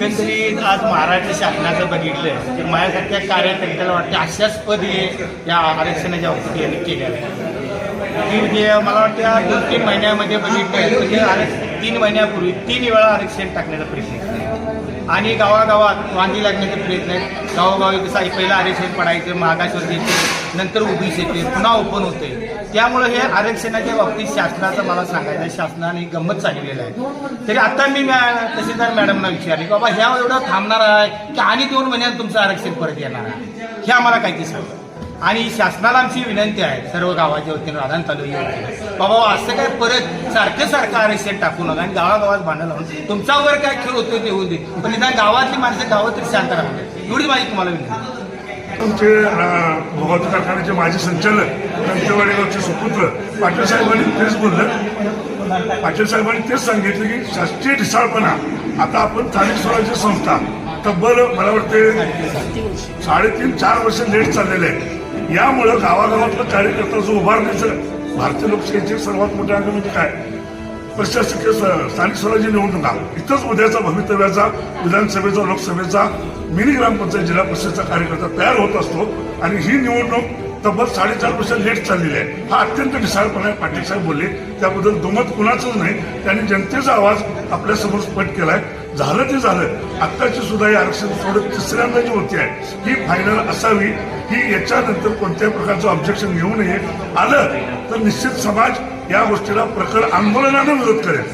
एकंदरीत आज महाराष्ट्र शासनाचं बघितलं तर माझ्यासारख्या कार्यकर्त्याला वाटतं अशाच पद हे या आरक्षणाच्या बाबतीत यांनी केलेलं की म्हणजे मला वाटतं या दोन तीन महिन्यामध्ये बघितलं म्हणजे आरक्षण तीन महिन्यापूर्वी तीन वेळा आरक्षण टाकण्याचा प्रयत्न केला. आणि गावागावात वांगी लागण्याचे प्रयत्न आहेत. गावोगावी कसं पहिलं आरक्षण पडायचं मागासवर्गीचे नंतर उभी येते पुन्हा ओपन होते त्यामुळे हे आरक्षणाच्या बाबतीत शासनाचं मला सांगायचं आहे, शासनाने गंमत चाललेलं आहे. तरी आता मी तहसीलदार मॅडमना विचारले की बाबा ह्या एवढं थांबणार आहे की आणि दोन महिन्यात तुमचं आरक्षण परत येणार आहे? हे आम्हाला काहीतरी सांगा आणि शासनाला आमची विनंती आहे सर्व गावाच्या वतीनं राधान तालुक्या बाबा असं काय परत सारखं सारखं आरक्षण टाकू नका आणि गावागावात भांडण लावून तुमचा वर काय खेळ होतो ते होऊ दे. पण निदान गावातली माणसं गावात तरी शांत राहू एवढी माझी तुम्हाला विनंती तुमचे भोगावती कारखान्याचे माजी संचालक कंतेवाडेगावचे सुपुत्र पाटील साहेबांनी तेच बोललं. पाटील साहेबांनी तेच सांगितलं की शासकीय ढिसाळपणा आता आपण स्थानिक स्वराज्य संस्था तब्बल मला वाटते साडेतीन चार वर्ष लेट चाललेले आहे. यामुळं गावागावातलं कार्यकर्ता जो उभारण्याचं भारतीय लोकशाहीचे सर्वात मोठे अंग म्हणजे काय? प्रशासकीय स्थानिक स्वराज्य निवडणुका. इथंच उद्याचा भवितव्याचा विधानसभेचा लोकसभेचा मिनी ग्रामपंचायत जिल्हा परिषदचा कार्यकर्ता तयार होत असतो आणि ही निवडणूक तब्बल साडेचार वर्ष लेट चाललेली आहे. हा अत्यंत ढिसाळपणा पाटील साहेब बोलले. त्याबद्दल दुमत कुणाचंच नाही. त्यांनी जनतेचा आवाज आपल्यासमोर स्पष्ट केलाय. झालं ते झालं. आत्ताची सुद्धा ही आरक्षण सोडत तिसऱ्यांदा जी होती आहे. ही फायनल असावी ही याच्यानंतर कोणत्याही प्रकारचं ऑब्जेक्शन घेऊ नये. आलं तर निश्चित समाज या गोष्टीला प्रखर आंदोलनानं विरोध करेल.